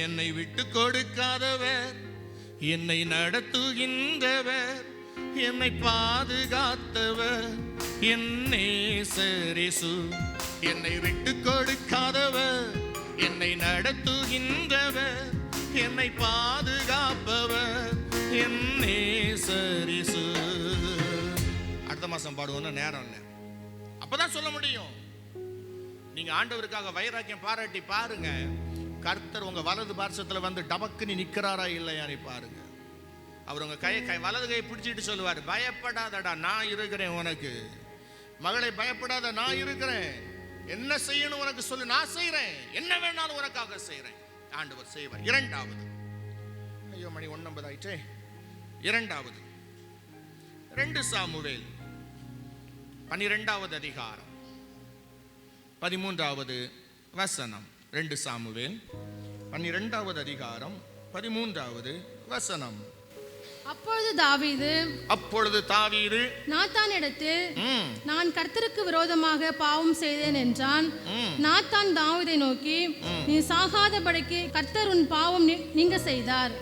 என்னை விட்டு கொடுக்காதவர். என்னை நடத்துகின்றவர். என்னை பாதுகாத்தவர். என்னே சரிசு என்னை விட்டு கொடுக்காதவர். என்னை நடத்துகின்றவர். என்னை பாதுகாப்பவர். என்னே சரிசு. அடுத்த மாசம் பாடுவோம்னு நேரம் இல்லை. அப்பதான் சொல்ல முடியும். நீங்க ஆண்டவருக்காக வைராக்கியம் பாராட்டி பாருங்க. கர்த்தர் உங்க வலது பார்சத்தில் வந்து டபக்குன்னு நிற்கிறாரா இல்லையான்னு பாருங்க. அவர் உங்கள் கையை கை வலது கையை பிடிச்சிட்டு சொல்லுவார் பயப்படாதடா நான் இருக்கிறேன் உனக்கு. மகளை பயப்படாத நான் இருக்கிறேன். என்ன செய்யணும் உனக்கு சொல்லு நான் செய்கிறேன் என்ன வேணாலும் உனக்காக செய்கிறேன் ஆண்டவர் செய்வார். இரண்டாவது. ஐயோ மணி ஒன்னம்பது ஆயிட்டே இரண்டாவது. ரெண்டு சாமுவேல் பனிரெண்டாவது அதிகாரம். பதிமூன்றாவது வசனம். ரெண்டு சாமுவேல் பன்னிரெண்டாவது அதிகாரம் பதிமூன்றாவது வசனம். அப்பொழுது தாவீது அப்பொழுது தாவீது நாத்தானிடத்தில் ம், நான் கர்த்தருக்கு விரோதமாக பாவம் செய்தேன் என்றான். நாத்தான் தாவீதை நோக்கி நீ சாகாதபடிக்கு கர்த்தர் உன் பாவம் நீங்க செய்தார்.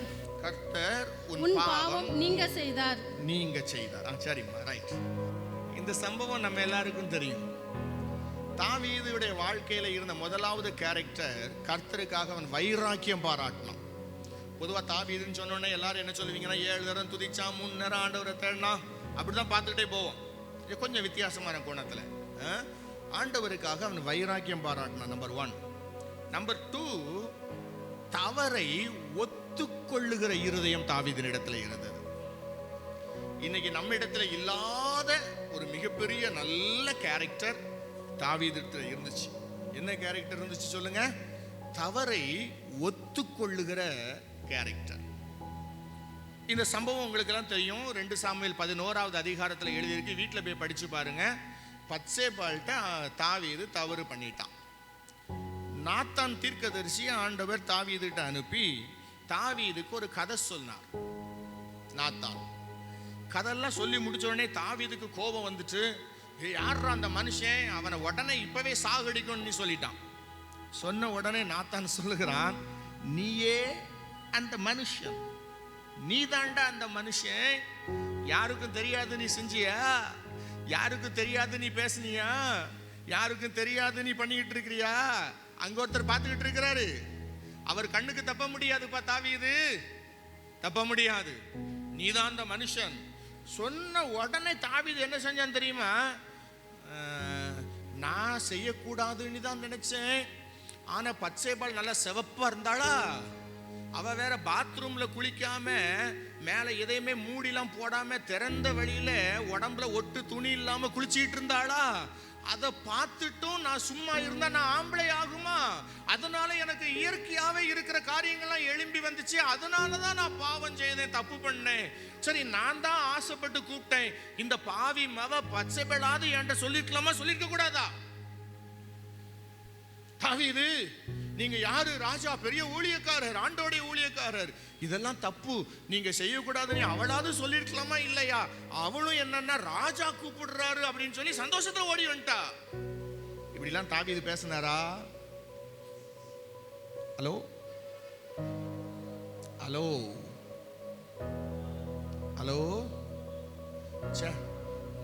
கர்த்தர் உன் பாவம் நீங்க செய்தார். நீங்க செய்தார். சரிம்மா ரைட் இந்த சம்பவம் நம்ம எல்லாருக்கும் தெரியும். தாவீதுடைய வாழ்க்கையில் இருந்த முதலாவது கேரக்டர் கர்த்தருக்காக அவன் வைராக்கியம் பாராட்டினான் பொதுவாக தாவீதுன்னு சொன்னோன்னே எல்லாரும் என்ன சொல்லுவீங்கன்னா ஏழு தரம் துதிச்சா மூணு நேரம் ஆண்டவரை தேடினா அப்படிதான் பார்த்துக்கிட்டே போவோம். இது கொஞ்சம் வித்தியாசமான கோணத்தில். ஆ? ஆண்டவருக்காக அவன் வைராக்கியம் பாராட்டினான் நம்பர் ஒன் நம்பர் டூ தவறை ஒத்துக்கொள்ளுகிற இருதயம் தாவீதின் இடத்துல இருந்தது. இன்னைக்கு நம்ம இடத்துல இல்லாத ஒரு மிகப்பெரிய நல்ல கேரக்டர் தாவீதத்தில் இருந்துச்சு. என்ன கேரக்டர் இருந்துச்சு சொல்லுங்க? தவறை ஒத்துக்கொள்ளுகிற கேரக்டர் இந்த சம்பவம் உங்களுக்கு எல்லாம் தெரியும். ரெண்டு சாமியில் பதினோராவது அதிகாரத்தில் எழுதியிருக்கு. வீட்டில் போய் படிச்சு பாருங்க. பத்சேபால்கிட்ட தாவீது தவறு பண்ணிட்டான். நாத்தான் தீர்க்கதரிசி ஆண்டவர் தாவீதுகிட்ட அனுப்பி தாவீதுக்கு ஒரு கதை சொன்னார். நாத்தான். கதெல்லாம் சொல்லி முடிச்ச உடனே தாவீதுக்கு கோபம் வந்துட்டு "ஏய், அந்த மனுஷன்? அவனை உடனே இப்பவே சாகடிக்கணும்னு சொல்லிட்டான். சொன்ன உடனே நாத்தான் சொல்லுகிறான் நீயே அந்த மனுஷன். நீ தாண்டா அந்த மனுஷன். யாருக்கும் தெரியாது நீ செஞ்சியா? யாருக்கும் தெரியாது நீ பேசுனியா? யாருக்கும் தெரியாது நீ பண்ணிக்கிட்டு இருக்கிறியா? அங்க ஒருத்தர் பார்த்துக்கிட்டு இருக்கிறாரு. அவர் கண்ணுக்கு தப்ப முடியாதுப்பா தாவீது தப்ப முடியாது. நீதான் அந்த மனுஷன். சொன்ன உடனே தாவிது என்ன செஞ்சான் தெரியுமா? நான் செய்யக்கூடாதுன்னு தான் நினைச்சேன். ஆனா பச்சைபால் நல்லா செவப்பா இருந்தாளா? அவ வேற பாத்ரூம்ல குளிக்காம மேல எதையுமே மூடிலாம் போடாம திறந்த வழியில் உடம்புல ஒட்டு துணி இல்லாம குளிச்சிக்கிட்டு இருந்தாளா? அதை பார்த்துட்டும் நான் சும்மா இருந்தா நான் ஆம்பளை ஆகுமா? அதனால எனக்கு இயற்கையாவே இருக்கிற காரியங்கள்லாம் எழும்பி வந்துச்சு. அதனால தான் நான் பாவம் செய்தேன் தப்பு பண்ணேன். சரி நான் தான் ஆசைப்பட்டு கூப்பிட்டேன். இந்த பாவி மவ பச்சை பெடாது என்கிட்ட சொல்லிருக்கலாமா? சொல்லிருக்க கூடாதா? தாவீது நீங்க யாரு? ராஜா பெரிய ஊழியக்காரர் ஆண்டோடைய ஊழியக்காரர். இதெல்லாம் தப்பு. நீங்க செய்யக்கூடாதுன்னு அவளாவது சொல்லிருக்கலாமா இல்லையா? அவளும் என்னன்னா ராஜா கூப்பிடுறாரு அப்படின்னு சொல்லி சந்தோஷத்துல ஓடி வந்துட்டா. இப்படிலாம் தாவீது பேசினாரா? ஹலோ? ஹலோ? ஹலோ? ச்சே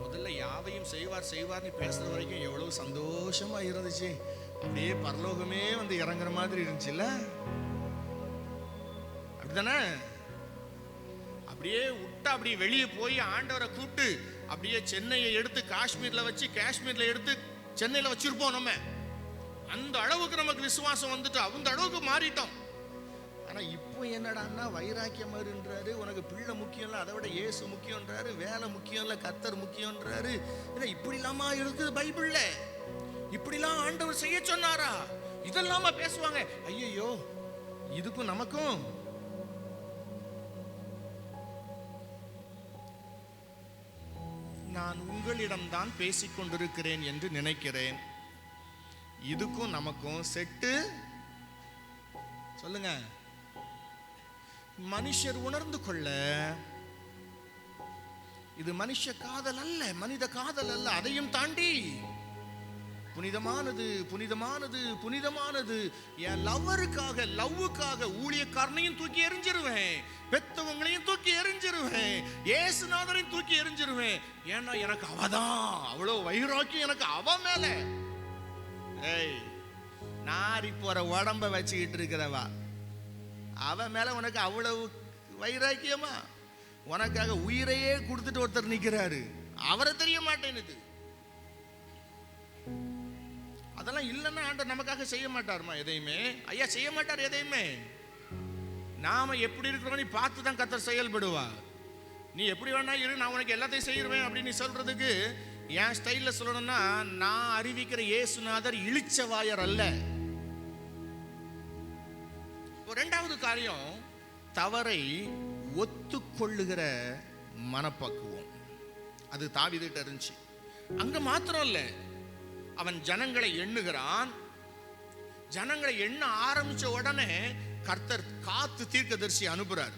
முதல்ல யாவையும் செய்வார் செய்வார்னு பேசுற வரைக்கும் எவ்வளவு சந்தோஷமா இருந்துச்சு. அப்படியே பரலோகமே வந்து இறங்குற மாதிரி இருந்துச்சுல்ல? அப்படிதானே அப்படியே விட்டா அப்படியே வெளியே போய் ஆண்டவரை கூப்பிட்டு அப்படியே சென்னையை எடுத்து காஷ்மீர்ல வச்சு காஷ்மீர்ல எடுத்து சென்னையில் வச்சிருப்போம் நம்ம. அந்த அளவுக்கு நமக்கு விசுவாசம் வந்துட்டு அந்த அளவுக்கு மாறிட்டோம். ஆனா இப்போ என்னடான்னா வைராக்கியம் இருன்றாரு உனக்கு பிள்ளை முக்கியம் இல்லை அதை விட இயேசு முக்கியன்றாரு வேலை முக்கியம் இல்லை கத்தர் முக்கியன்றாரு இல்லை இப்படி இல்லாமா இருக்குது பைபிள்ல? அவர் செய்ய சொன்னாரா? இதெல்லாம பேசுவாங்க. ஐயையோ இதுக்கும் நமக்கும். நான் உங்களிடம்தான் பேசிக் கொண்டிருக்கிறேன் என்று நினைக்கிறேன். இதுக்கும் நமக்கும் செட்டு? சொல்லுங்க. மனுஷர் உணர்ந்து கொள்ள இது மனுஷ காதல் அல்ல மனித காதல் அல்ல அதையும் தாண்டி புனிதமானது புனிதமானது புனிதமானது. என் லவ்வருக்காக லவ்வுக்காக ஊழியக்காரனையும் தூக்கி எரிஞ்சிருவேன் பெத்தவங்களையும் தூக்கி எரிஞ்சிருவேன் ஏசுநாதரையும் தூக்கி எரிஞ்சிருவேன் ஏன்னா எனக்கு அவதான் அவ்வளோ வைராக்கியம் எனக்கு அவ மேல. ஏய் நாரி போற உடம்ப வச்சுக்கிட்டு இருக்கிறவா. அவ மேல உனக்கு அவ்வளவு வைராக்கியமா? உனக்காக உயிரையே கொடுத்துட்டு ஒருத்தர் நிற்கிறாரு அவரை தெரிய மாட்டேனுது அதெல்லாம் இல்லைன்னா ஆண்டவர் நமக்காக செய்ய மாட்டாருமா எதையுமே? ஐயா செய்ய மாட்டார் எதையுமே. நாம எப்படி இருக்கிறோம் நீ பார்த்து தான் கத்தர் செயல்படுவா நீ எப்படி வேணா இரு நான் உனக்கு எல்லாத்தையும் செய்யிருவேன் அப்படின்னு நீ சொல்றதுக்கு என் ஸ்டைலில் சொல்லணும்னா நான் அறிவிக்கிற இயேசுநாதர் இழிச்சவாயர் அல்ல. ரெண்டாவது காரியம் தவறை ஒத்துக்கொள்ளுகிற மனப்பக்குவம். அது தாவிதிட்ட இருந்துச்சு. அங்க மாத்திரம் இல்லை. அவன் ஜனங்களை எண்ணுகிறான். ஜனங்களை எண்ண ஆரம்பிச்ச உடனே கர்த்தர் காத்து தீர்க்கதரிசி அனுப்புறாரு.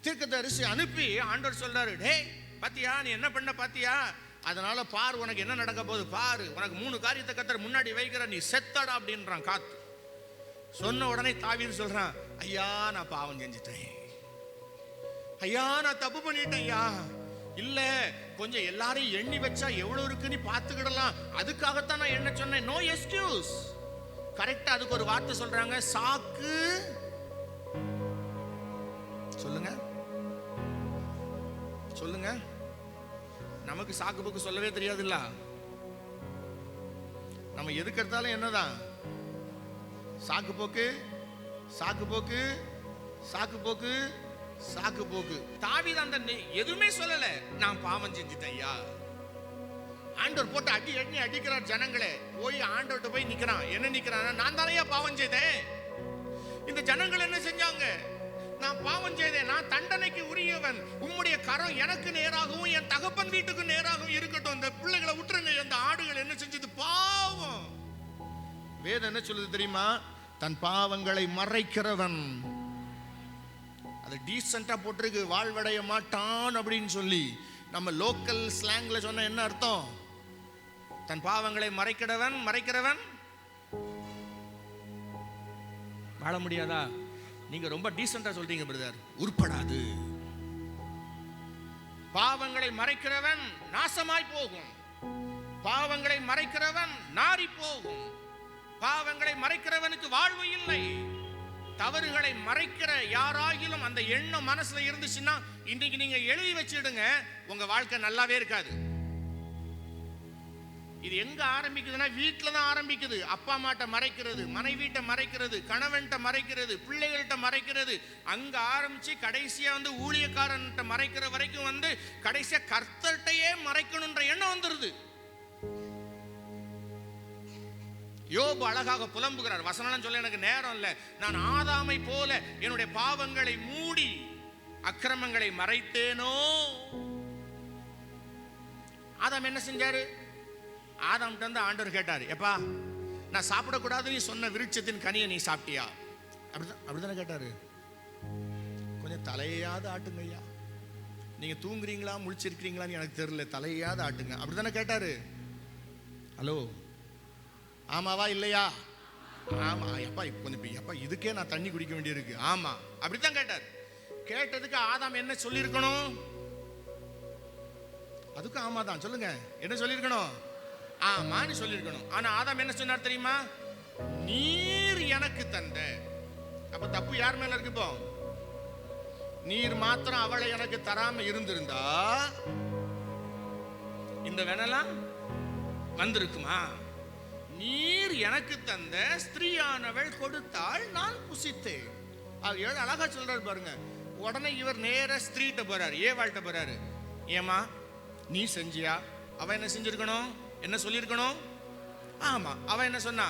தீர்க்கதரிசி அனுப்பி ஆண்டவர் சொல்றாரு டேய் பாத்தியா? நீ என்ன பண்ண பாத்தியா? அதனால பார் உனக்கு என்ன நடக்க போகுது? பாரு உனக்கு மூணு காரியத்தை கர்த்தர் முன்னாடி வைக்கிற நீ செத்தடா அப்படின்றான் காத்து. சொன்ன உடனே தாவின்னு சொல்றான் ஐயா நான் பாவம் செஞ்சிட்டேன். ஐயா நான் தப்பு பண்ணிட்டேன் ஐயா. இல்லை கொஞ்சம் எல்லாரையும் எண்ணி வச்சா எவ்வளவு இருக்குன்னு பார்த்துக்கிடலாம். அதுக்காகத்தான் நான் என்ன சொன்னேன்? நோ எக்ஸ்கியூஸ் கரெக்டா அதுக்கு ஒரு வார்த்தை சொல்றாங்க. சாக்கு. சொல்லுங்க. சொல்லுங்க. நமக்கு சாக்கு போக்கு சொல்லவே தெரியாதுல்ல. நம்ம எதுக்கு எடுத்தாலும் என்னதான்? சாக்கு போக்கு சாக்கு போக்கு சாக்கு போக்கு. சாக்கு போக்கு. தாவீது அந்த எதுவுமே சொல்லல. நான் பாவம் செஞ்சுட்டேன் ஐயா ஆண்டவர் போட்டு அடி அடி அடிக்கிறார் ஜனங்களே. போய் ஆண்டவர்கிட்ட போய் நிக்கிறான். என்ன நிக்கிறான் நான் தானே பாவம் செய்தேன்? இந்த ஜனங்கள் என்ன செஞ்சாங்க? நான் பாவம் செய்தேன். நான் தண்டனைக்கு உரியவன். உம்முடைய கரம் எனக்கு நேராகவும் என் தகப்பன் வீட்டுக்கு நேராகவும் இருக்கட்டும். இந்த பிள்ளைகளை விட்டுருங்க. இந்த ஆடுகள் என்ன செஞ்சது? பாவம். வேதம் என்ன சொல்லுது தெரியுமா? தன் பாவங்களை மறைக்கிறவன். அது டீசெண்டாக போட்டிருக்கு வாழ்வடைய மாட்டான் அப்படின்னு சொல்லி நம்ம லோக்கல் ஸ்லாங்ல சொன்ன என்ன அர்த்தம்? தன் பாவங்களை மறைக்கிறவன் மறைக்கிறவன். வாழ முடியாதா? நீங்க ரொம்ப டீசெண்டா சொல்றீங்க பிரதர் உருப்படாது. பாவங்களை மறைக்கிறவன் நாசமாய் போகும். பாவங்களை மறைக்கிறவன் நாரி போகும். பாவங்களை மறைக்கிறவனுக்கு வாழ்வு இல்லை. தவறுகளை மறைக்கிற யாராகிலும் அந்த எண்ணம் மனசுல இருந்துச்சுன்னா இன்னைக்கு நீங்க எழுதி வச்சிடுங்க உங்க வாழ்க்கை நல்லாவே இருக்காது. இது எங்க ஆரம்பிக்குதுன்னா வீட்டில் தான் ஆரம்பிக்குது. அப்பா அம்மாட்ட மறைக்கிறது மனைவிட்ட மறைக்கிறது கணவன்கிட்ட மறைக்கிறது பிள்ளைகள்கிட்ட மறைக்கிறது. அங்க ஆரம்பிச்சு கடைசியா வந்து ஊழியக்காரன்கிட்ட மறைக்கிற வரைக்கும் வந்து கடைசியா கர்த்தர்கிட்டயே மறைக்கணுன்ற எண்ணம் வந்துருது. யோபு அழகாக புலம்புகிறார். வசனம் சொல்ல எனக்கு நேரம் இல்லை. நான் ஆதாமை போல என்னுடைய பாவங்களை மூடி அக்கிரமங்களை மறைத்தேனோ? ஆதாம் என்ன செஞ்சாரு? ஆதாம் வந்து ஆண்டவர் கேட்டார் எப்பா நான் சாப்பிடக்கூடாது நீ சொன்ன விருட்சத்தின் கனியை நீ சாப்பிட்டியா? அப்படிதான் அப்படிதானே கேட்டாரு. கொஞ்சம் தலையாவது ஆட்டுங்க ஐயா. நீங்க தூங்குறீங்களா முழிச்சிருக்கிறீங்களான்னு எனக்கு தெரியல. தலையாவது ஆட்டுங்க. அப்படிதானே கேட்டாரு. ஹலோ ஆமாவா இல்லையா? ஆமா எப்பா கொஞ்சம் எப்பா இதுக்கே நான் தண்ணி குடிக்க வேண்டியிருக்கு. ஆமா அப்படித்தான் கேட்டார். கேட்டதுக்கு ஆதாம் என்ன சொல்லியிருக்கணும்? அதுக்கும் ஆமா தான் சொல்லுங்க என்ன சொல்லியிருக்கணும்? ஆமான்னு சொல்லியிருக்கணும். ஆனா ஆதாம் என்ன சொன்னார் தெரியுமா? நீர் எனக்கு தந்த. அப்ப தப்பு யார் மேல இருக்கு இப்போ? நீர் மாத்திரம் அவளை எனக்கு தராம இருந்திருந்தா இந்த வேணலாம் வந்திருக்குமா? நீர் எனக்கு தந்த ஸ்திரீயானவள் கொடுத்தால் நான் புசித்தேன். அது எவ்வளோ அழகா சொல்றாரு பாருங்க. உடனே இவர் நேர ஸ்திரீட்ட போறாரு ஏவாள்கிட்ட போறாரு. ஏமா நீ செஞ்சியா? அவ என்ன செஞ்சிருக்கணும்? என்ன சொல்லியிருக்கணும் ஆமா அவ என்ன சொன்னா?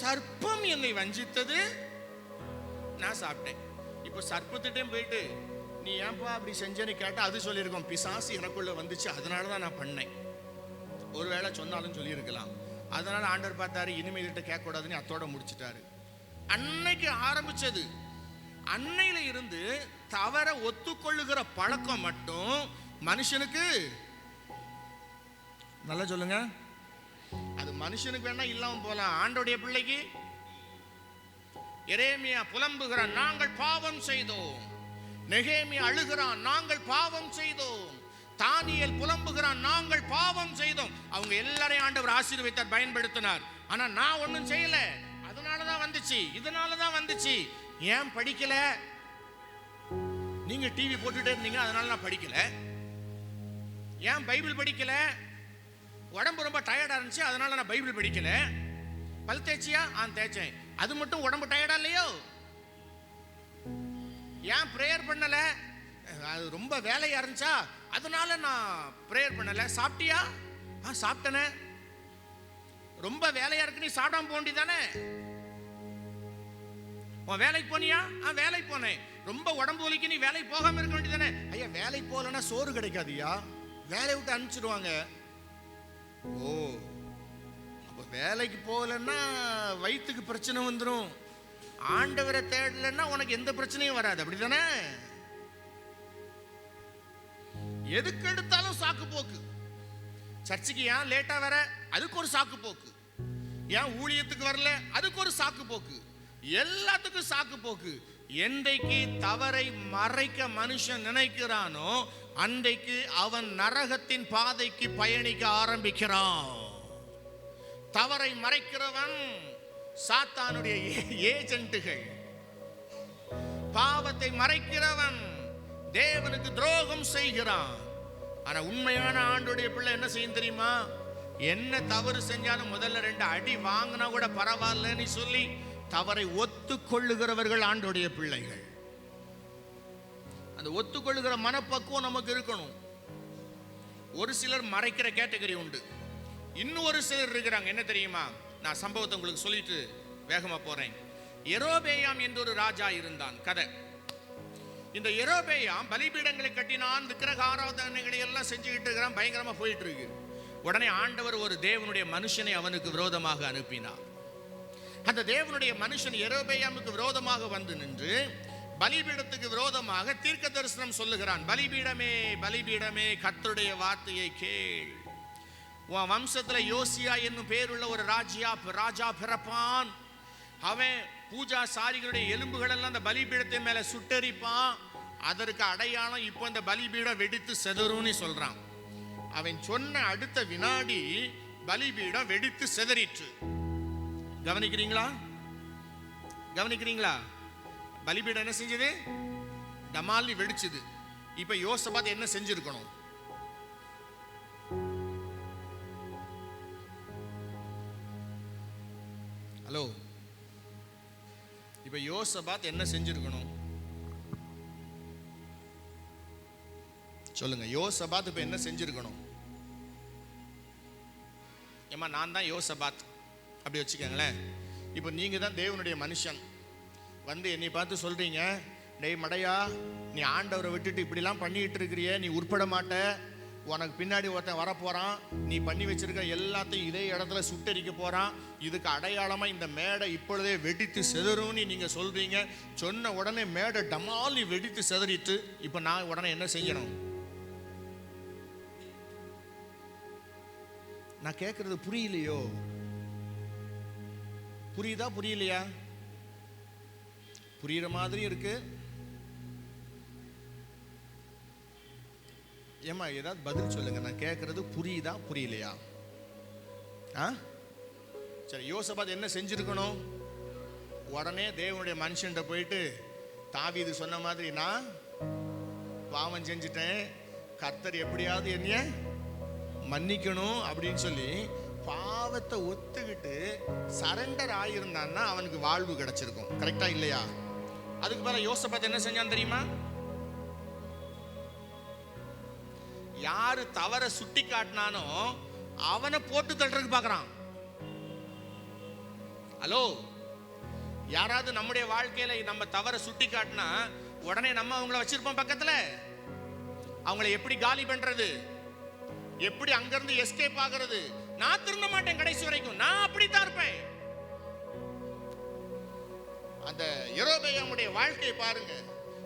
சர்ப்பம் என்னை வஞ்சித்தது நான் சாப்பிட்டேன். இப்போ சர்ப்பத்திட்டையும் போயிட்டு நீ ஏன்பா அப்படி செஞ்சேன்னு கேட்டா அது சொல்லியிருக்கோம். பிசாசு எனக்குள்ள வந்துச்சு அதனால தான் நான் பண்ணேன். ஒருவேளை சொன்னாலும் சொல்லியிருக்கலாம். அதனால் ஆண்டவர் பார்த்தாரு இனிமேல் கிட்ட கேட்கக்கூடாதுன்னு அத்தோட முடிச்சிட்டாரு. அன்னைக்கு ஆரம்பிச்சது அன்னையில இருந்து தவற ஒத்துக்கொள்ளுகிற பழக்கம் மட்டும் மனுஷனுக்கு. நல்லா சொல்லுங்க. அது மனுஷனுக்கு வேணா இல்லாம போலாம். ஆண்டோடைய பிள்ளைக்கு. எரேமியா புலம்புகிறான் நாங்கள் பாவம் செய்தோம். நெகேமியா அழுகிறான் நாங்கள் பாவம் செய்தோம். தானியல் புலம்புகிறான் நாங்கள் பாவம் செய்தோம். அவங்க எல்லாரையும் ஆண்டவர் ஆசீர்வதித்தார் பயன்படுத்தினார். ஆனா நான் ஒண்ணும் செய்யல. அதனால தான் வந்துச்சு. இதனால தான் வந்துச்சு. ஏன் படிக்கல? நீங்க டிவி போட்டுட்டே இருந்தீங்க அதனால நான் படிக்கல. ஏன் பைபிள் படிக்கல? உடம்பு ரொம்ப டயர்டா இருந்துச்சு அதனால நான் பைபிள் படிக்கல. பல் தேய்ச்சியா? ஆ தேய்ச்சேன். அது மட்டும் உடம்பு டயர்டா இல்லையோ? ஏன் ப்ரேயர் பண்ணல? அது ரொம்ப வேலையாக இருந்துச்சா? அதனால நான் ப்ரேயர் பண்ணலை. சாப்பிட்டியா? ஆ சாப்பிட்டனே. ரொம்ப வேலையா இருக்கு நீ சாப்பிடாம போண்டி தானே உன் வேலைக்கு போனியா? ஆ வேலைக்கு போனேன். ரொம்ப உடம்பு வலிக்கு நீ வேலைக்கு போகாம இருக்க வேண்டியதானே ஐயா வேலைக்கு போகலன்னா சோறு கிடைக்காதுயா வேலையை விட்டு அனுப்பிச்சிடுவாங்க. ஓ அப்போ வேலைக்கு போகலன்னா வயிற்றுக்கு பிரச்சனை வந்துடும் ஆண்டவரை தேடலன்னா உனக்கு எந்த பிரச்சனையும் வராது. அப்படி தானே எதுக்கு எடுத்தாலும் சாக்கு போக்கு சர்ச்சுக்கு ஏன் லேட்டா வர? அதுக்கு ஒரு சாக்கு போக்கு ஏன் ஊழியத்துக்கு வரல? அதுக்கு ஒரு சாக்கு போக்கு எல்லாத்துக்கும் சாக்கு போக்கு என்றைக்கு தவறை மறைக்க மனுஷன் நினைக்கிறானோ அன்றைக்கு அவன் நரகத்தின் பாதைக்கு பயணிக்க ஆரம்பிக்கிறான். தவறை மறைக்கிறவன் சாத்தானுடைய ஏஜென்ட்டுகள். பாவத்தை மறைக்கிறவன் தேவனுக்கு துரோகம் செய்கிறான். ஆனா உண்மையான ஆண்டுடைய பிள்ளை என்ன செய்யும் தெரியுமா? என்ன தவறு செஞ்சாலும் முதல்ல ரெண்டு அடி வாங்கினா கூட பரவாயில்லன்னு சொல்லி தவறை ஒத்துக்கொள்ளுகிறவர்கள் ஆண்டுடைய பிள்ளைகள். அந்த ஒத்துக்கொள்ளுகிற மனப்பக்குவம் நமக்கு இருக்கணும். ஒரு சிலர் மறைக்கிற கேட்டகரி உண்டு. இன்னும் ஒரு சிலர் இருக்கிறாங்க. என்ன தெரியுமா? நான் சம்பவத்தை உங்களுக்கு சொல்லிட்டு வேகமா போறேன். எரோபேயாம் என்ற ஒரு ராஜா இருந்தான். கதை. இந்த எரோபேயாம் பலிபீடங்களை கட்டினான் விக்கிரக ஆராதனைகளை எல்லாம் செஞ்சுக்கிட்டு இருக்கிறான் பயங்கரமாக போயிட்டு இருக்கு. உடனே ஆண்டவர் ஒரு தேவனுடைய மனுஷனை அவனுக்கு விரோதமாக அனுப்பினார். அந்த தேவனுடைய மனுஷன் எரோபேயாமுக்கு விரோதமாக வந்து நின்று பலிபீடத்துக்கு விரோதமாக தீர்க்க தரிசனம் சொல்லுகிறான். பலிபீடமே பலிபீடமே கத்தருடைய வார்த்தையை கேள். உன் வம்சத்தில் யோசியா என்னும் பேருள்ள ஒரு ராஜியா ராஜா பிறப்பான். அவன் பூஜா சாரிகளுடைய எலும்புகள் எல்லாம் அந்த பலிபீடத்தின் மேல சுட்டரிப்பான். அதற்கு அடையாளம் இப்போ அந்த பலிபீடம் வெடித்து செதறும்னு சொல்றான். அவன் சொன்ன அடுத்த வினாடி பலிபீடம் வெடித்து செதறிற்று. கவனிக்கிறீங்களா? கவனிக்கிறீங்களா? பலிபீடம் என்ன செஞ்சது? டமாலி வெடிச்சது. இப்ப யோசபாத் என்ன செஞ்சிருக்கணும்? ஹலோ. இப்ப யோசபாத் என்ன செஞ்சிருக்கணும்? சொல்லுங்க யோசபாத் இப்ப என்ன செஞ்சிருக்கணும்? ஏமா நான் தான் யோசபாத். அப்படி வச்சுக்கோங்களேன். இப்போ நீங்க தான் தேவனுடைய மனுஷன். வந்து என்னை பார்த்து சொல்றீங்க டெய் மடையா நீ ஆண்டவரை விட்டுட்டு இப்படிலாம் பண்ணிட்டு இருக்கிறிய நீ உட்பட மாட்ட. உனக்கு பின்னாடி ஒருத்தன் வரப்போகிறான் நீ பண்ணி வச்சிருக்க எல்லாத்தையும் இதே இடத்துல சுட்டரிக்க போகிறான் இதுக்கு அடையாளமாக இந்த மேடை இப்பொழுதே வெடித்து செதறும்னு நீங்கள் சொல்கிறீங்க சொன்ன உடனே மேடை டமாலி வெடித்து செதறிட்டு இப்போ நான் உடனே என்ன செய்யணும்? நான் கேட்குறது புரியலையோ? புரியுதா புரியலையா? புரியுற மாதிரி இருக்குது ஏமா ஏதாவது பதில் சொல்லுங்க. நான் கேட்கறது புரியுதா புரியலையா? ஆ? சரி யோசபாத் என்ன செஞ்சிருக்கணும்? உடனே தேவனுடைய மனுஷன்கிட்ட போயிட்டு தாவி இது சொன்ன மாதிரி நான் பாவம் செஞ்சுட்டேன். கர்த்தர் எப்படியாவது என்னைய மன்னிக்கணும் அப்படின்னு சொல்லி பாவத்தை ஒத்துக்கிட்டு சரண்டர் ஆயிருந்தான்னா அவனுக்கு வாழ்வு கிடைச்சிருக்கும். கரெக்டா இல்லையா? அதுக்கு பிறகு யோசபாத் என்ன செஞ்சான் தெரியுமா? யாரு தவற சுட்டி காட்டினானோ அவனை போட்டு தள்ளுறதுக்கு பார்க்குறான். ஹலோ? யாராவது நம்முடைய வாழ்க்கையில நம்ம தவற சுட்டி காட்டினா உடனே நம்ம அவங்கள வச்சிருப்போம் பக்கத்துல. அவங்கள எப்படி காலி பண்றது? எப்படி அங்கிருந்து எஸ்கேப் ஆகிறது? நான் திருந்த மாட்டேன் கடைசி வரைக்கும். நான் அப்படித்தான் இருப்பேன். அந்த எரோபேயாமுடைய வாழ்க்கையை பாருங்க.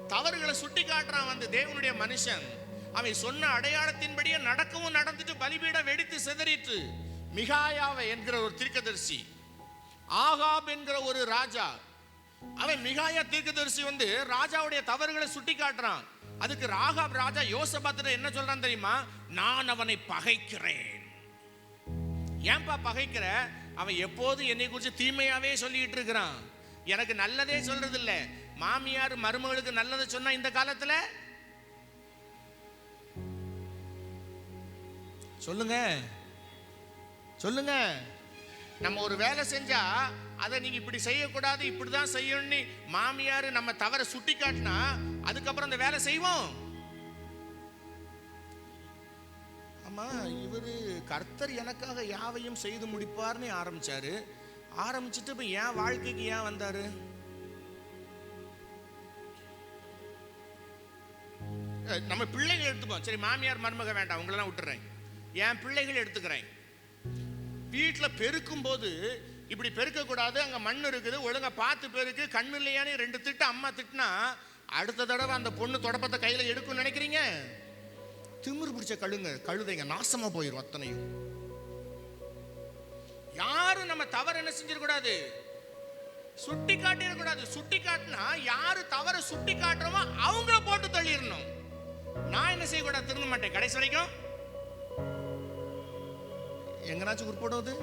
தவறுகளை சுட்டி காட்டுறான் வந்து தேவனுடைய மனுஷன். அவன் சொன்ன அடையாளத்தின்படியே நடக்கவும் நடந்துட்டு பலிபீடம் வெடித்து செதறிட்டு மிகாயாவை என்கிற ஒரு தீர்க்கதரிசி ஆகாப் என்கிற ஒரு ராஜா. அவன் மிகாயா தீர்க்கதரிசி வந்து ராஜாவுடைய தவறுகளை சுட்டி காட்டுறான் அதுக்கு ராகாப் ராஜா யோசபாத்திர என்ன சொல்றான் தெரியுமா? நான் அவனை பகைக்கிறேன். ஏன்பா பகைக்கிற? அவன் எப்போதும் என்னை குறித்து தீமையாவே சொல்லிட்டு இருக்கிறான். எனக்கு நல்லதே சொல்றது இல்லை மாமியார் மருமகளுக்கு நல்லதை சொன்னா இந்த காலத்துல? சொல்லுங்க. சொல்லுங்க. நம்ம ஒரு வேலை செஞ்சா அதை நீங்க இப்படி செய்யக்கூடாது இப்படிதான் செய்யணும்னு மாமியார் நம்ம தவற சுட்டி காட்டினா அதுக்கப்புறம் அந்த வேலை செய்வோம். ஆமா இவரு கர்த்தர் எனக்காக யாவையும் செய்து முடிப்பார்னு ஆரம்பிச்சாரு. ஆரம்பிச்சுட்டு இப்ப ஏன் வாழ்க்கைக்கு ஏன் வந்தாரு? நம்ம பிள்ளைங்க எடுத்துப்போம் சரி மாமியார் மருமக வேண்டாம் உங்களெல்லாம் விட்டுறேன். என் பிள்ளைகள் எடுத்துக்கிறேன். வீட்டில் பெருக்கும் போது இப்படி பெருக்கக்கூடாது அங்கே மண் இருக்குது ஒழுங்கா பார்த்து பெருக்கு கண்ணு இல்லையான்னு ரெண்டு திட்டு அம்மா திட்டினா அடுத்த தடவை அந்த பொண்ணு தொடப்பத்தை கையில் எடுக்கும்னு நினைக்கிறீங்க? திமிரு பிடிச்ச கழுங்க கழுதைங்க நாசமாக போயிடும் அத்தனையும். யாரும் நம்ம தவறு என்ன செஞ்சிடக்கூடாது? சுட்டி காட்டிடக்கூடாது. சுட்டி காட்டினா யாரு தவற சுட்டி காட்டுறோமோ அவங்கள போட்டு தள்ளிடணும். நான் என்ன செய்யக்கூடாது? திரும்ப மாட்டேன். கடைசி வரைக்கும் எங்கனாச்சும் குறிப்பிடுவது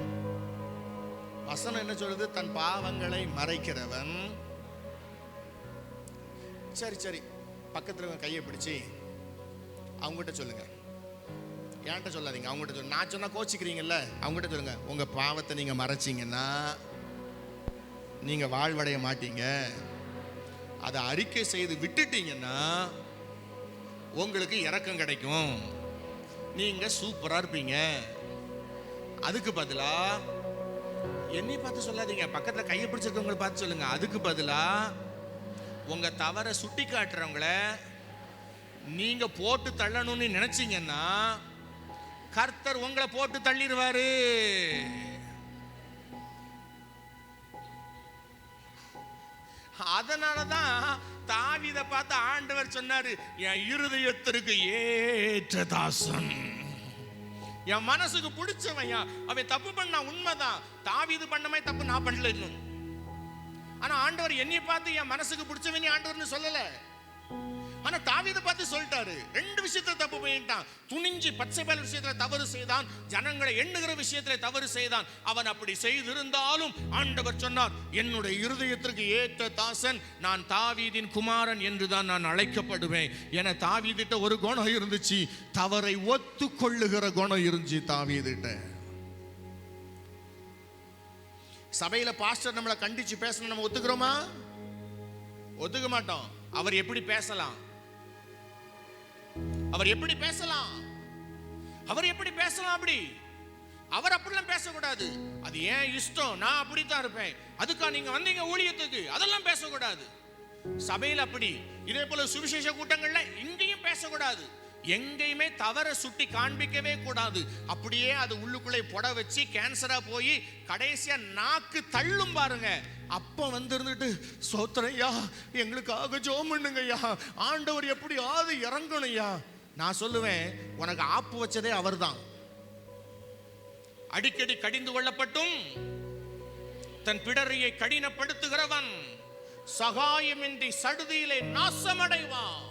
வசனம் என்ன சொல்லுது? தன் பாவங்களை மறைக்கிறவன். சரி சரி. பக்கத்தில் கையை பிடிச்சி அவங்ககிட்ட சொல்லுங்க. என்கிட்ட சொல்லாதீங்க. அவங்ககிட்ட சொல்லுங்க நான் சொன்னால் கோச்சிக்கிறீங்கல்ல? அவங்ககிட்ட சொல்லுங்க. உங்க பாவத்தை நீங்க மறைச்சிங்கன்னா நீங்க வாழ்வடைய மாட்டீங்க. அதை அறிக்கை செய்து விட்டுட்டீங்கன்னா உங்களுக்கு இறக்கம் கிடைக்கும். நீங்க சூப்பராக இருப்பீங்க. அதுக்கு பதிலா என்னை பார்த்து சொல்லாதீங்க. பக்கத்துல கையை பிடிச்சிருக்கவங்களை பார்த்து சொல்லுங்க. அதுக்கு பதிலா உங்க தவறை சுட்டி காட்டுறவங்கள நீங்க போட்டு தள்ளணும்னு நினைச்சீங்கன்னா கர்த்தர் உங்களை போட்டு தள்ளிடுவாரு. அதனாலதான் தாவித பார்த்து ஆண்டவர் சொன்னாரு என் இருதயத்திற்கு ஏற்ற தாசன். என் மனசுக்கு பிடிச்சவன் அவன் தப்பு பண்ணா உண்மைதான். தாவீது பண்ணமே தப்பு நான் பண்ணல இன்னும். ஆனா ஆண்டவர் என்னைய பார்த்து என் மனசுக்கு பிடிச்சவனே ஆண்டவர்னு சொல்லலை. ஆனா தாவீதை பார்த்து சொல்லிட்டாரு. ரெண்டு விஷயத்துல தப்பு பண்ணிட்டான். துணிஞ்சு பச்சை பல விஷயத்துல தவறு செய்தான். ஜனங்களை எண்ணுகிற விஷயத்துல தவறு செய்தான். அவன் அப்படி செய்திருந்தாலும் ஆண்டவர் சொன்னார் என்னுடைய இருதயத்திற்கு ஏற்ற தாசன் நான் தாவீதின் குமாரன் என்றுதான் நான் அழைக்கப்படுவேன். என தாவீதிட்ட ஒரு குணம் இருந்துச்சு. தவறை ஒத்துக்கொள்ளுகிற குணம் இருந்துச்சு தாவீதிட்ட. சபையில பாஸ்டர் நம்மளை கண்டிச்சு பேசணும் நம்ம ஒத்துக்கிறோமா? ஒத்துக்க மாட்டோம். அவர் எப்படி பேசலாம்? அவர் எப்படி பேசலாம்? அவர் எப்படி பேசலாம் அப்படி? அவர் அப்படிலாம் பேசக்கூடாது. அது ஏன் இஷ்டம்? நான் அப்படித்தான் இருப்பேன். அதுக்கா நீங்க வந்தீங்க ஊழியத்துக்கு. அதெல்லாம் பேசக்கூடாது. சபையில் அப்படி. இதே போல சுவிசேஷ கூட்டங்கள்ல இங்கேயும் பேசக்கூடாது. எங்கேயுமே தவற சுட்டி காண்பிக்கவே கூடாது. அப்படியே அது உள்ளுக்குள்ளே புட வச்சு கேன்சரா போய் கடைசியா நாக்கு தள்ளும் பாருங்க. அப்ப வந்து இருந்துட்டு சோத்திரையா எங்களுக்காக ஜோம் பண்ணுங்கய்யா. ஆண்டவர் எப்படியாவது இறங்கணும்யா நான் சொல்லுவேன் உனக்கு ஆப்பு வச்சதே அவர்தான். அடிக்கடி கடிந்து கொள்ளப்பட்டும் தன் பிடரியை கடினப்படுத்துகிறவன் சகாயமின்றி சடுதியிலே நாசமடைவான்.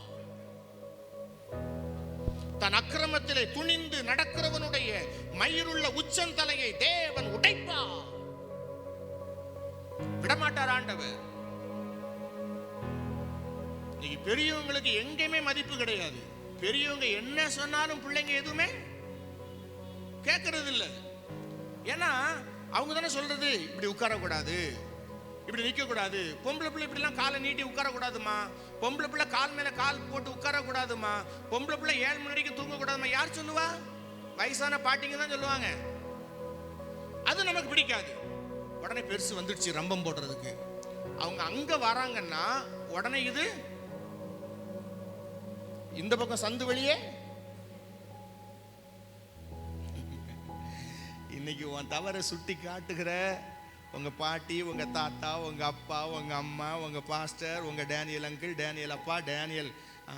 தன் அக்கிரமத்திலே துணிந்து நடக்கிறவனுடைய மயிருள்ள உச்சந்தலையை தேவன் உடைப்பா விடமாட்டார் ஆண்டவர். இன்னைக்கு பெரியவங்களுக்கு எங்கேயுமே மதிப்பு கிடையாது. பெரியவங்க என்ன சொன்னாலும் பிள்ளைங்க எதுவுமே கேட்கறது இல்லை ஏன்னா அவங்க தானே சொல்றது இப்படி உட்காரக்கூடாது இப்படி நிற்க கூடாது பொம்பளை பிள்ளை இப்படிலாம் காலை நீட்டி உட்காரக்கூடாதுமா? பொம்பளை பிள்ளை கால் மேல கால் போட்டு உட்காரக்கூடாதுமா? பொம்பளை பிள்ளை ஏழு மணி வரைக்கும் தூங்கக்கூடாதுமா? யார் சொல்லுவா? வயசான பாட்டிங்க தான் சொல்லுவாங்க. அது நமக்கு பிடிக்காது. உடனே பெருசு வந்துடுச்சு ரம்பம் போடுறதுக்கு. அவங்க அங்க வராங்கன்னா உடனே இது இந்த பக்கம் சந்து வழியே இன்னைக்கு உன் தவறை சுட்டி காட்டுகிற உங்கள் பாட்டி உங்கள் தாத்தா உங்கள் அப்பா உங்கள் அம்மா உங்கள் பாஸ்டர் உங்கள் டேனியல் அங்கிள் டேனியல் அப்பா டேனியல்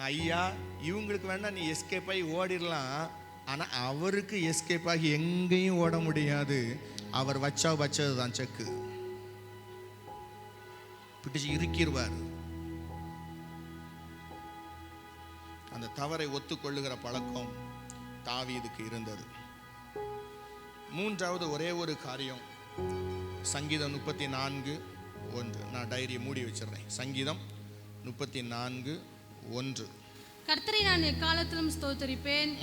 ஐயா இவங்களுக்கு வேணால் நீ எஸ்கேப் ஆகி ஓடிடலாம். ஆனால் அவருக்கு எஸ்கேப் ஆகி எங்கேயும் ஓட முடியாது. அவர் வச்சா வச்சது தான் செக்கு. பிடிச்சு இருக்கிடுவார் அந்த தவறை ஒத்துக்கொள்ளுகிற பழக்கம் தாவீதுக்கு இருந்தது. மூன்றாவது ஒரே ஒரு காரியம். சங்கீதம் முப்பத்தி நான்கு ஒன்று. நான் டைரியை மூடி வச்சிடுறேன். சங்கீதம் முப்பத்தி நான்கு ஒன்று. கர்த்தரை நான் எக்காலத்திலும் ஸ்தோத்தரிப்பேன்.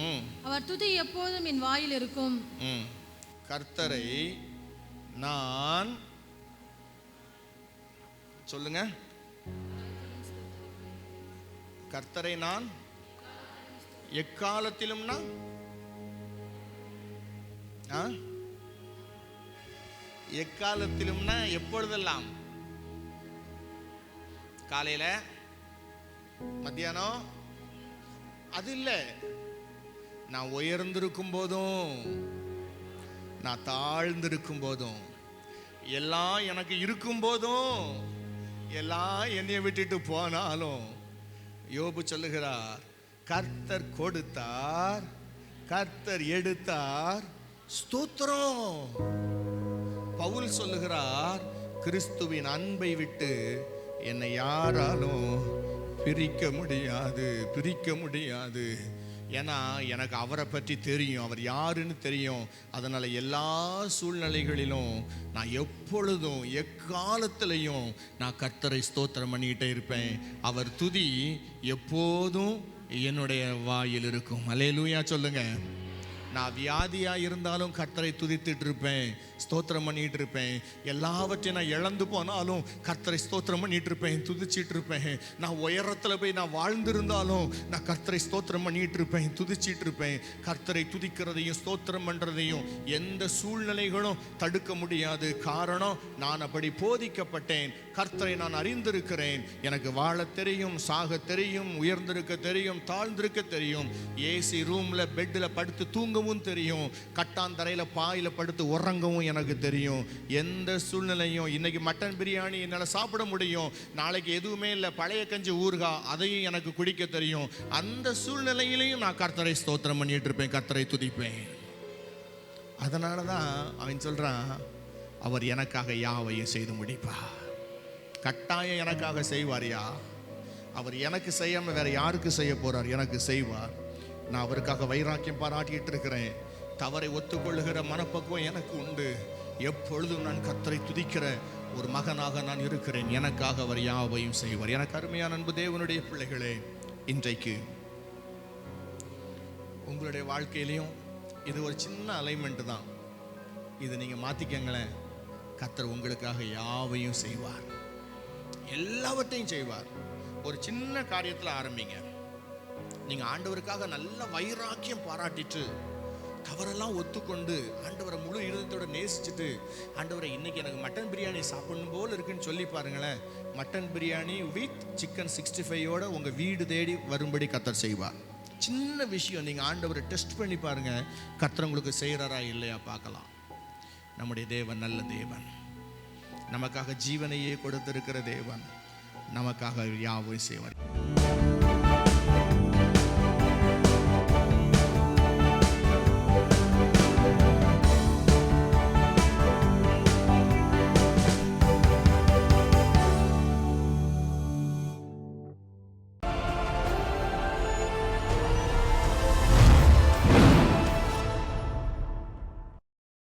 அவர் துதி எப்போதும் என் வாயில் இருக்கும். கர்த்தரை நான் சொல்லுங்க. கர்த்தரை நான் எக்காலத்திலும்னா? ஆ? எக்காலத்திலும்னா எப்பொழுதெல்லாம்? காலையில? மத்தியானம்? அது இல்லை. நான் உயர்ந்திருக்கும் போதும். நான் தாழ்ந்திருக்கும் போதும். எல்லாம் எனக்கு இருக்கும் போதும். எல்லாம் என்னை விட்டுட்டு போனாலும் யோபு சொல்லுகிறார் கர்த்தர் கொடுத்தார் கர்த்தர் எடுத்தார். ஸ்தோத்திரம். பவுல் சொல்லுகிறார் கிறிஸ்துவின் அன்பை விட்டு என்னை யாராலும் பிரிக்க முடியாது பிரிக்க முடியாது. ஏன்னா எனக்கு அவரை பற்றி தெரியும் அவர் யாருன்னு தெரியும். அதனால் எல்லா சூழ்நிலைகளிலும் நான் எப்பொழுதும் எக்காலத்திலையும் நான் கர்த்தரை ஸ்தோத்திரம் பண்ணிக்கிட்டே இருப்பேன். அவர் துதி எப்போதும் என்னுடைய வாயில் இருக்கும். அலேலூயா சொல்லுங்கள் நான் வியாதியாக இருந்தாலும் கர்த்தரை துதித்துட்டு இருப்பேன் ஸ்தோத்திரம் பண்ணிட்டு இருப்பேன் எல்லாவற்றையும் நான் இழந்து போனாலும் கர்த்தரை ஸ்தோத்திரம் பண்ணிட்டு இருப்பேன் துதிச்சிட்டு இருப்பேன் நான் உயரத்தில் போய் நான் வாழ்ந்திருந்தாலும் நான் கர்த்தரை ஸ்தோத்திரம் பண்ணிட்டு இருப்பேன் துதிச்சிட்டு இருப்பேன் கர்த்தரை துதிக்கிறதையும் ஸ்தோத்திரம் பண்ணுறதையும் எந்த சூழ்நிலைகளும் தடுக்க முடியாது. காரணம் நான் அப்படி போதிக்கப்பட்டேன். கர்த்தரை நான் அறிந்திருக்கிறேன். எனக்கு வாழ தெரியும் சாக தெரியும் உயர்ந்திருக்க தெரியும் தாழ்ந்திருக்க தெரியும். ஏசி ரூமில் பெட்டில் படுத்து தூங்கவும் தெரியும். கட்டாந்தரையில் பாயில் படுத்து உறங்கவும் எனக்கு தெரியும். எந்த சூழ்நிலையும் இன்னைக்கு மட்டன் பிரியாணி என்னால் சாப்பிட முடியும். நாளைக்கு எதுவுமே இல்லை. பழைய கஞ்சி ஊறுகா அதையும் எனக்கு குடிக்க தெரியும். அந்த சூழ்நிலையிலையும் நான் கர்த்தரை ஸ்தோத்திரம் பண்ணிட்டு இருப்பேன். கர்த்தரை துதிப்பேன். அதனால தான் அவன் சொல்கிறான் அவர் எனக்காக யாவையும் செய்து முடிப்பா. கட்டாயம் எனக்காக செய்வாரியா அவர் எனக்கு செய்யாமல் வேற யாருக்கு செய்ய போறார்? எனக்கு செய்வார். நான் அவருக்காக வைராக்கியம் பாராட்டிட்டு இருக்கிறேன் தவறை ஒத்துக்கொள்ளுகிற மனப்பக்குவம் எனக்கு உண்டு. எப்பொழுதும் நான் கத்தரை துதிக்கிற ஒரு மகனாக நான் இருக்கிறேன். எனக்காக அவர் யாவையும் செய்வார். எனக்கு அருமையான அன்பு தேவனுடைய பிள்ளைகளே இன்றைக்கு உங்களுடைய வாழ்க்கையிலையும் இது ஒரு சின்ன அலைன்மெண்ட் தான். இதை நீங்கள் மாற்றிக்கங்களேன் கத்தர் உங்களுக்காக யாவையும் செய்வார். எல்லாவற்றையும் செய்வார். ஒரு சின்ன காரியத்தில் ஆரம்பிங்க. நீங்கள் ஆண்டவருக்காக நல்ல வைராக்கியம் பாராட்டிட்டு தவறெல்லாம் ஒத்துக்கொண்டு ஆண்டவரை முழு இருதயத்தோட நேசிச்சுட்டு ஆண்டவரை இன்னைக்கு எனக்கு மட்டன் பிரியாணி சாப்பிடணும் போல் இருக்குன்னு சொல்லி பாருங்களேன். Mutton biryani with chicken sixty ஃபைவோட உங்கள் வீடு தேடி வரும்படி கத்தர் செய்வார். சின்ன விஷயம் நீங்கள் ஆண்டவரை டெஸ்ட் பண்ணி பாருங்க கத்தர் உங்களுக்கு செய்கிறாரா இல்லையா பார்க்கலாம். நம்முடைய தேவன் நல்ல தேவன். நமக்காக ஜீவனையே கொடுத்திருக்கிற தேவன். நமக்காக யாவும் செய்வார்.